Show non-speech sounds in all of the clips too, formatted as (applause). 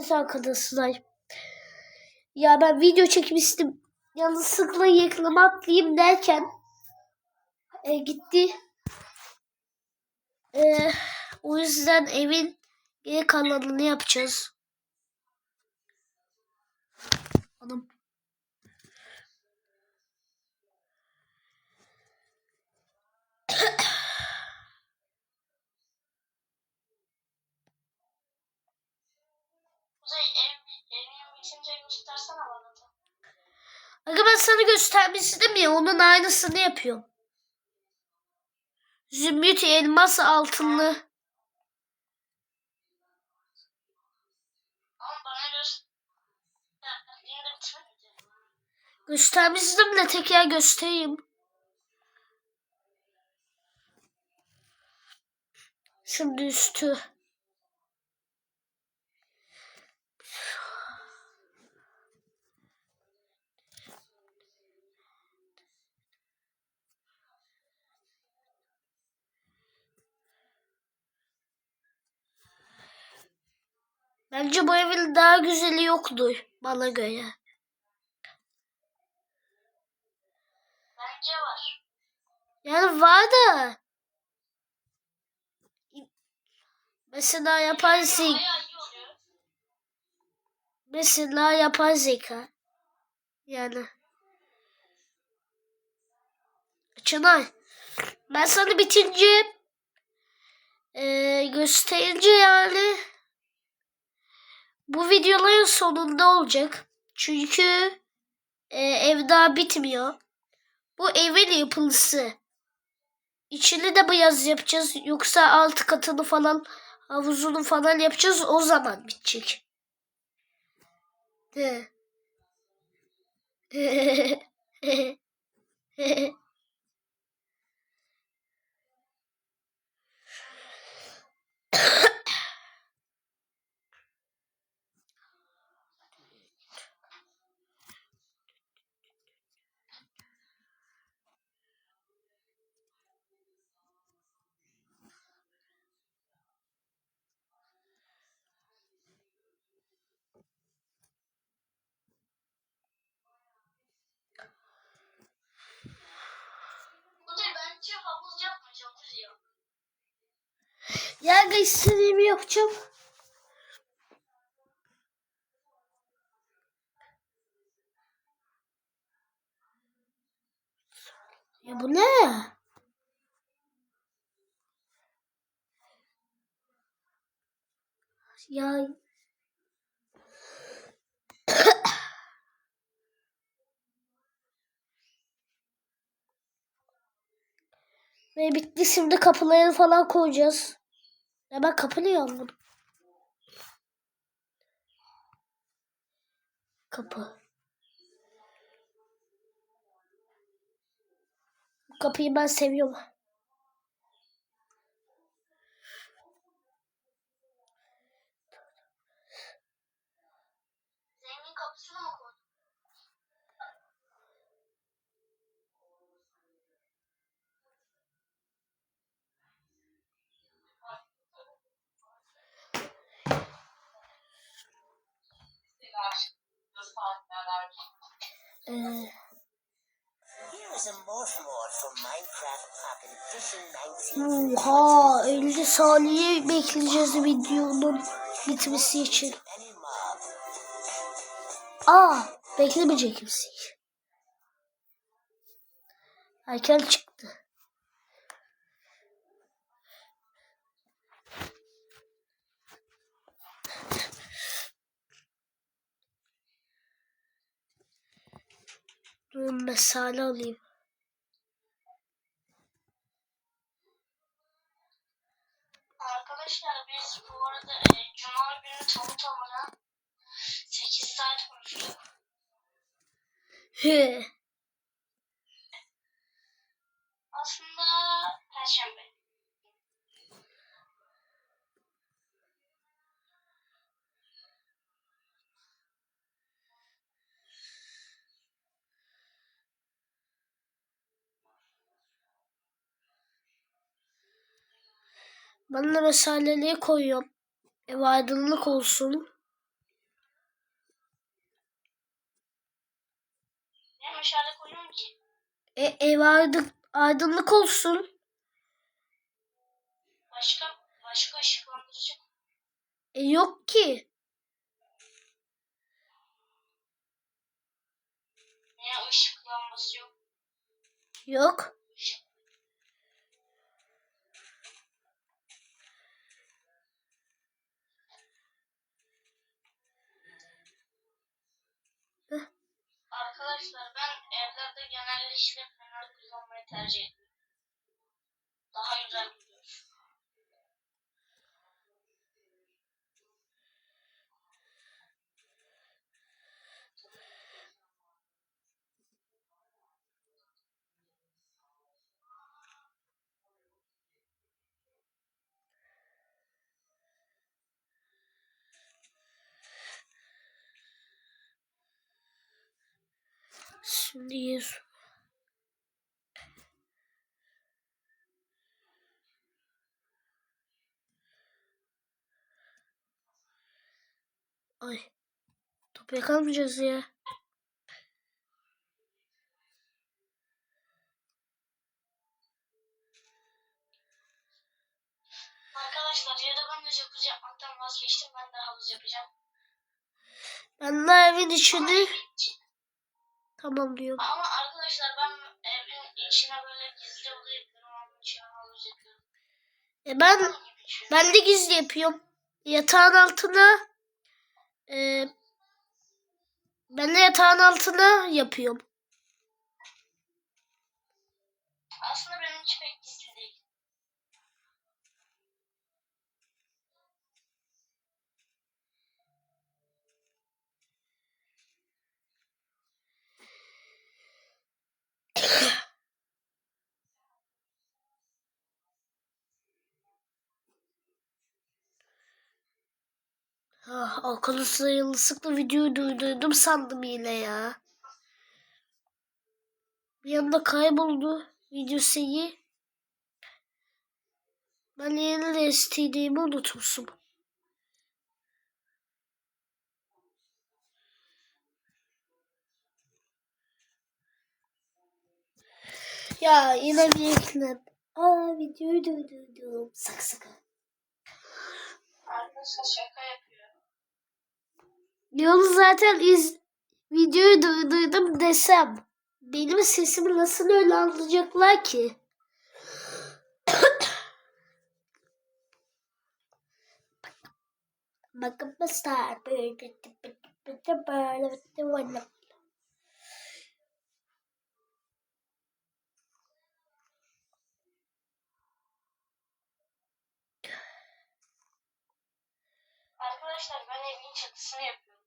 Evet arkadaşlar. Ya ben video çekmiştim. Yanlışlıkla yakalama atlayayım derken e, gitti. E, o yüzden evin geri kalanını yapacağız. Anam. Kuzey ev, evin bitince göstersene bana da. Aga ben sana göstermiştim ya onun aynısını yapıyorum. Zümrüt elmas altınlı. Göstermiştim de tekrar göstereyim. Şimdi üstü. Bence bu evin daha güzeli yoktu bana göre. Bence var. Yani var da. Mesela yapay zeka. Mesela yapay zeka. Yani. Çınar. Ben sana bitince eee gösterince yani bu videoların sonunda olacak. Çünkü eee, ev daha bitmiyor. Bu evin yapılısı. İçini de beyaz yapacağız. Yoksa alt katını falan havuzunu falan yapacağız. O zaman bitecek. De. (laughs) Kuzey bence havuz yapma jacuzzi yap. Yani istediğimi yapacağım. Ya bu ne? Ya (coughs) Ve bitti şimdi kapıları falan koyacağız. Ya ben kapılıyor bunu. Kapı. Kapıyı ben seviyorum. 19. oha 50 saniye bekleyeceğiz videonun bitmesi için. Aa beklemeyecek misin? Erken çıktı. Dur mesale alayım. Arkadaşlar biz bu arada e, Cuma günü tam tamına 8 saat konuştuk. Aslında Perşembe. Ben de mesaleliğe koyuyorum. Ev aydınlık olsun. Ben aşağıda koyuyorum ki. E, ev aydın, aydınlık olsun. Başka, başka ışıklandırıcı. E, yok ki. Ne ışıklanması yok. Yok. Arkadaşlar ben evlerde genellikle fener kullanmayı tercih ediyorum. Daha güzel Şimdi yüz. Ay. Top yakamayacağız ya. Arkadaşlar ya da ben de jacuzzi yapmaktan vazgeçtim. Ben de havuz yapacağım. Ben de evin içini tamam diyorum. ama arkadaşlar ben evin içine böyle gizli oda yapıyorum. Onun içine havuz yapıyorum. E ben düşün. ben de gizli yapıyorum. Yatağın altına e, ben de yatağın altına yapıyorum. Aslında benim için pek gizli değil. Ah, akıllı sayılısıklı videoyu durdurdum sandım yine ya. Bir anda kayboldu video şeyi. Ben yeni STD'mi unutmuşum. Ya yine bir ekran. Aa videoyu durdurdum. Sak sak. Arkadaşlar şaka yapıyorum. Yolu zaten iz videoyu durdurdum desem. Benim sesimi nasıl öyle anlayacaklar ki? Bakın bastar böyle böyle böyle Arkadaşlar ben evin çatısını yapıyorum.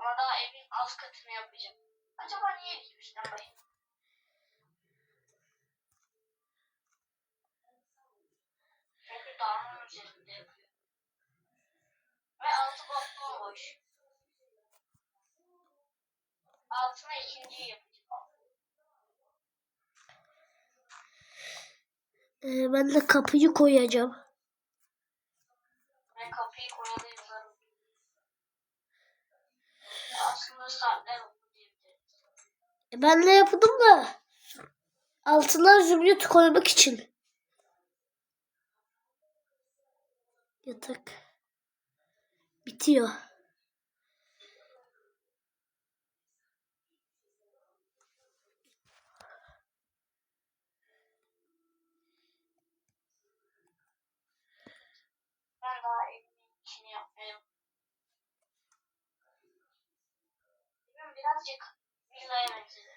Ama daha evin alt katını yapacağım. Acaba niye üstten başladım? Çünkü dağın üzerinde. Ve altı bak boş. Altına ikinciyi yapacağım. Ee, ben de kapıyı koyacağım. Ve kapıyı koyalı yıllarım. Aslında saatler oldu diyebiliriz. E, ben de yapdım da altına zümrüt koymak için. Yatak. Bitiyor. Ben daha evimin içini yapmaya birazcık villaya benzedi.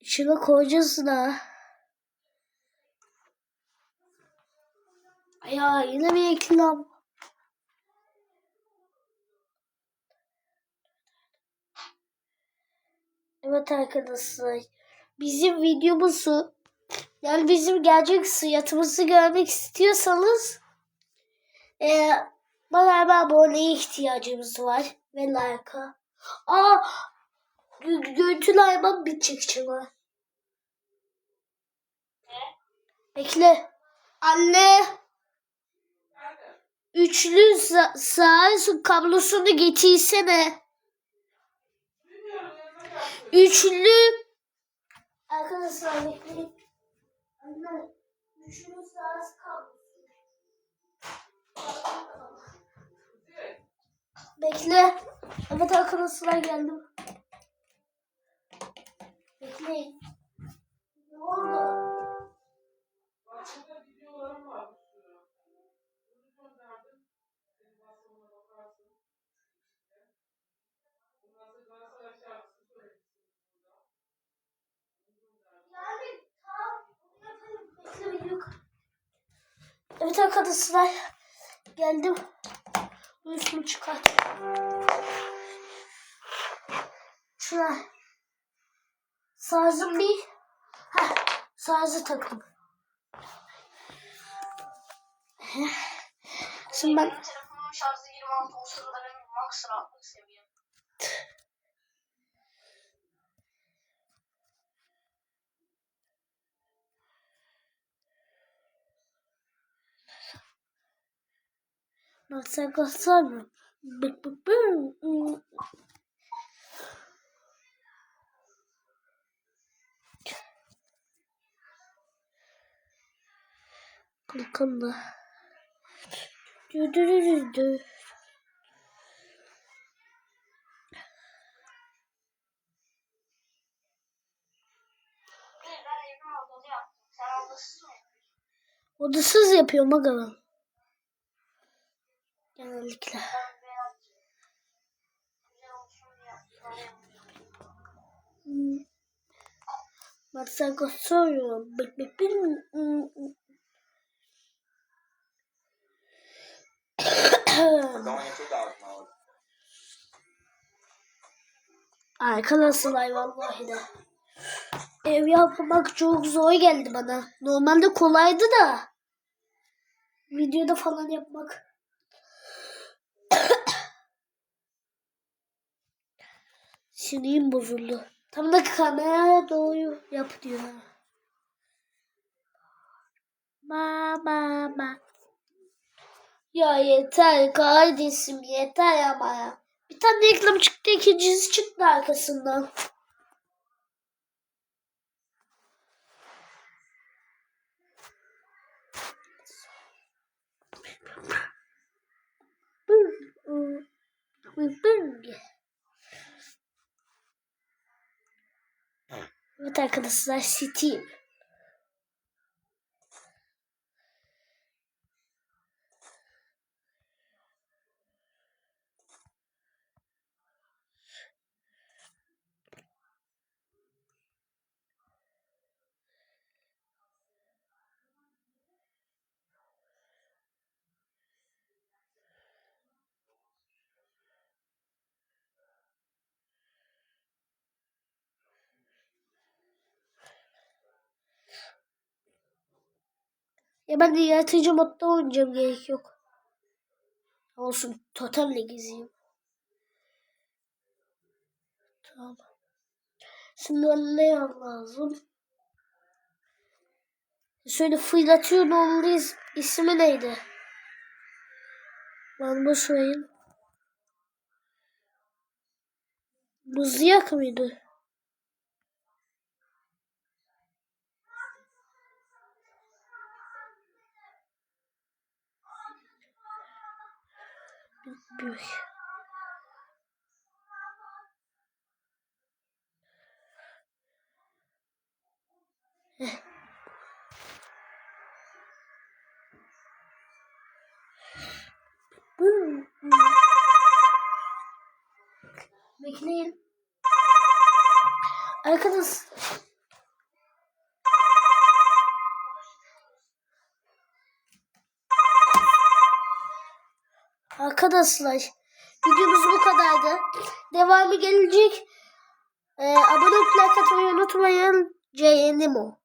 İçine koyacağız da. Ya yine bir reklam. Evet arkadaşlar. Bizim videomuzu yani bizim gerçek hayatımızı görmek istiyorsanız e, bana aboneye ihtiyacımız var. Ve like'a. Aa gö- görüntülü hayvan çabuk. Ne? Bekle. Anne. üçlü sa- kablosunu getirsene. Üçlü Arkadaşlar bekleyin. Anne, üçlü sağ kablosu. Bekle. Evet arkadaşlar geldim. Bekleyin. Ne oldu? Evet arkadaşlar. Geldim. Bu üstümü çıkart. Şuna. Sazım bir. Heh. Sazı taktım. Şimdi ben telefonumun şarjı 26 olsa da benim rahatlık seviyem. Sen kalsar mı? Bık bık bık. Bakın da. Dü dü odasız yapıyorum aga ben. Genellikle. Ben beyaz. Güzel olsun diye yaptım. Öyle yapıyorum. Hmm. Bak sen kalsar Bık bık bık. We're going into dark mode. Arkadaşlar vallahi de. Ev yapmak çok zor geldi bana. Normalde kolaydı da. Videoda falan yapmak. Sinirim bozuldu. Tam da kamera doğru yap diyor. Ba ba ba. Ya yeter kardeşim yeter ama ya. Bir tane reklam çıktı ikincisi çıktı arkasından. Evet arkadaşlar Steam. Ya ben de yaratıcı modda oynayacağım gerek yok. Olsun totalle gezeyim. Tamam. Şimdi ne lazım? Şöyle fırlatıyor onun is ismi neydi? Ben boş vereyim. Mızıyak mıydı? Büyük. Heh. Arkadaşlar videomuz bu kadardı. Devamı gelecek. Ee, abone olup like unutmayın. Cehennem o.